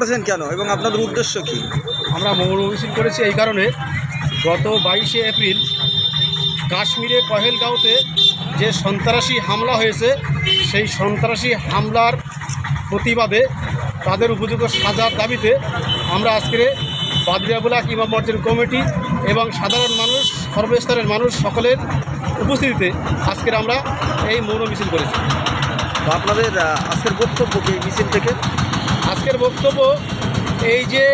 করেছেন কেন এবং আপনাদের উদ্দেশ্য কি? আমরা মৌন মিছিল করেছি এই কারণে গত বাইশে এপ্রিল কাশ্মীরে পহেলগাঁওতে যে সন্ত্রাসী হামলা হয়েছে সেই সন্ত্রাসী হামলার প্রতিবাদে তাদের উপযুক্ত সাজার দাবিতে আমরা আজকে বাদরিয়া ব্লক ইমাম অর্জন কমিটি এবং সাধারণ মানুষ সর্বস্তরের মানুষ সকলের উপস্থিতিতে আজকের আমরা এই মৌন মিছিল করেছি। আপনাদের আজকের বক্তব্য মিছিল থেকে? আজকের বক্তব্য এই যে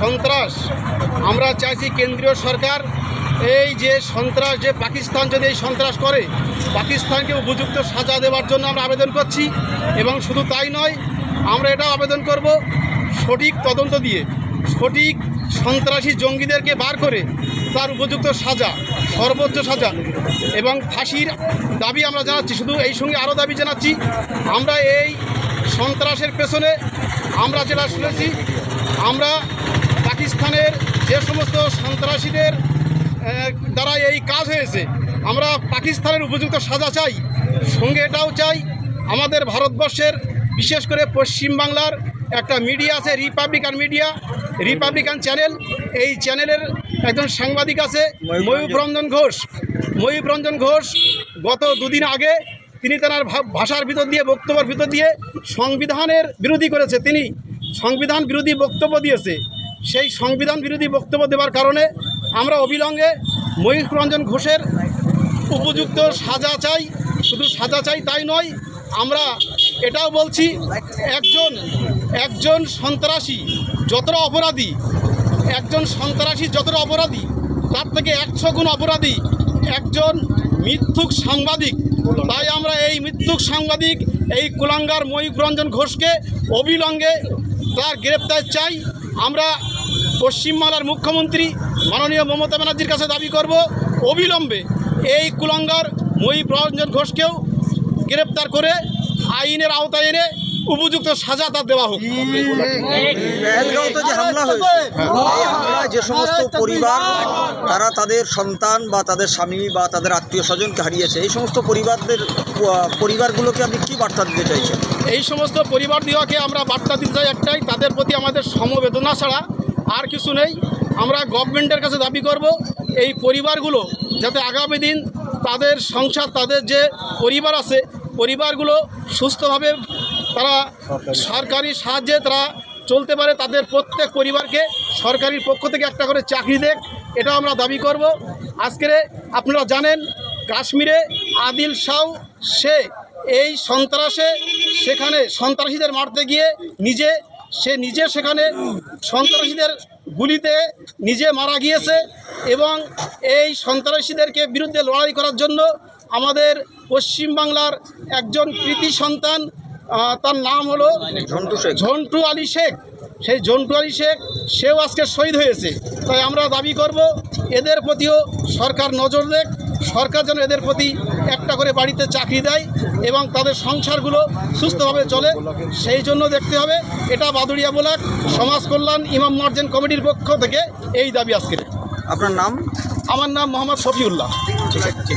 সন্ত্রাস, আমরা চাইছি কেন্দ্রীয় সরকার এই যে সন্ত্রাস, যে পাকিস্তান যদি এই সন্ত্রাস করে, পাকিস্তানকে উপযুক্ত সাজা দেওয়ার জন্য আমরা আবেদন করছি এবং শুধু তাই নয়, আমরা এটা আবেদন করব সঠিক তদন্ত দিয়ে, সঠিক সন্ত্রাসী জঙ্গিদেরকে বার করে তার উপযুক্ত সাজা, সর্বোচ্চ সাজা এবং ফাঁসির দাবি আমরা জানাচ্ছি, শুধু এই সঙ্গে আরও দাবি জানাচ্ছি, আমরা এই সন্ত্রাসের পেছনে আমরা যেটা শুনেছি। আমরা পাকিস্তানের যে সমস্ত সন্ত্রাসীদের দ্বারা এই কাজ হয়েছে আমরা পাকিস্তানের উপযুক্ত সাজা চাই সঙ্গে এটাও চাই আমাদের ভারতবর্ষের বিশেষ করে পশ্চিমবাংলার একটা মিডিয়া আছে রিপাবলিকান মিডিয়া রিপাবলিকান চ্যানেল এই চ্যানেলের একজন সাংবাদিক আছে ময়ূর রঞ্জন ঘোষ। ময়ূর রঞ্জন ঘোষ গত দুদিন আগে তিনি তার ভাষার ভিতর দিয়ে, বক্তব্যের ভিতর দিয়ে সংবিধানের বিরোধী করেছে। তিনি সংবিধান বিরোধী বক্তব্য দিয়েছে। সেই সংবিধান বিরোধী বক্তব্য দেওয়ার কারণে আমরা অবিলম্বে ময়ূর রঞ্জন ঘোষের উপযুক্ত সাজা চাই। শুধু সাজা চাই তাই নয়, আমরা এটাও বলছি, একজন একজন সন্ত্রাসী যতটা অপরাধী, একজন সন্ত্রাসী যতটা অপরাধী, তার থেকে একশো গুণ অপরাধী একজন মিথ্যুক সাংবাদিক তাই আমরা এই মিথ্যুক সাংবাদিক এই কুলাঙ্গার ময়ূক রঞ্জন ঘোষকে অবিলম্বে তার গ্রেপ্তার চাই আমরা পশ্চিমবাংলার মুখ্যমন্ত্রী মাননীয় মমতা ব্যানার্জির কাছে দাবি করব অবিলম্বে এই কুলাঙ্গার ময়ূক রঞ্জন ঘোষকেও গ্রেপ্তার করে আইনের আওতায় এনে উপযুক্ত সাজা তার দেওয়া হোক যে সমস্ত পরিবার তারা তাদের সন্তান বা তাদের স্বামী বা তাদের আত্মীয় স্বজনকে হারিয়েছে এই সমস্ত পরিবারদের পরিবারগুলোকে আপনি কি বার্তা দিতে চাইছেন? এই সমস্ত পরিবার দিওয়াকে আমরা বার্তা দিতে চাই একটাই তাদের প্রতি আমাদের সমবেদনা ছাড়া আর কিছু নেই। আমরা গভর্নমেন্টের কাছে দাবি করব এই পরিবারগুলো যাতে আগামী দিন তাদের সংসার তাদের যে পরিবার আছে পরিবারগুলো সুস্থভাবে তারা সরকারি সাহায্যে তারা চলতে পারে তাদের প্রত্যেক পরিবারকে সরকারি পক্ষ থেকে একটা করে চাকরি দেখ এটা আমরা দাবি করব। আজকের আপনারা জানেন কাশ্মীরে আদিল শাহ সে এই সন্ত্রাসে সেখানে সন্ত্রাসীদের মারতে গিয়ে নিজে সে নিজে সেখানে সন্ত্রাসীদের গুলিতে নিজে মারা গিয়েছে এবং এই সন্ত্রাসীদেরকে বিরুদ্ধে লড়াই করার জন্য আমাদের পশ্চিমবাংলার একজন কৃতি সন্তান তার নাম হলো ঝন্টু শেখ। ঝন্টু আলী শেখ। সেই ঝন্টু আলী শেখ সেও আজকে শহীদ হয়েছে। তাই আমরা দাবি করব এদের প্রতিও সরকার নজর দেখ। সরকার যেন এদের প্রতি একটা করে বাড়িতে চাকরি দেয় এবং তাদের সংসারগুলো সুস্থভাবে চলে সেই জন্য দেখতে হবে। এটা বাদুড়িয়া ব্লক সমাজ কল্যাণ ইমাম মার্জেন কমিটির পক্ষ থেকে এই দাবি আজকের। আপনার নাম? আমার নাম মোহাম্মদ শফিউল্লাহ। ঠিক আছে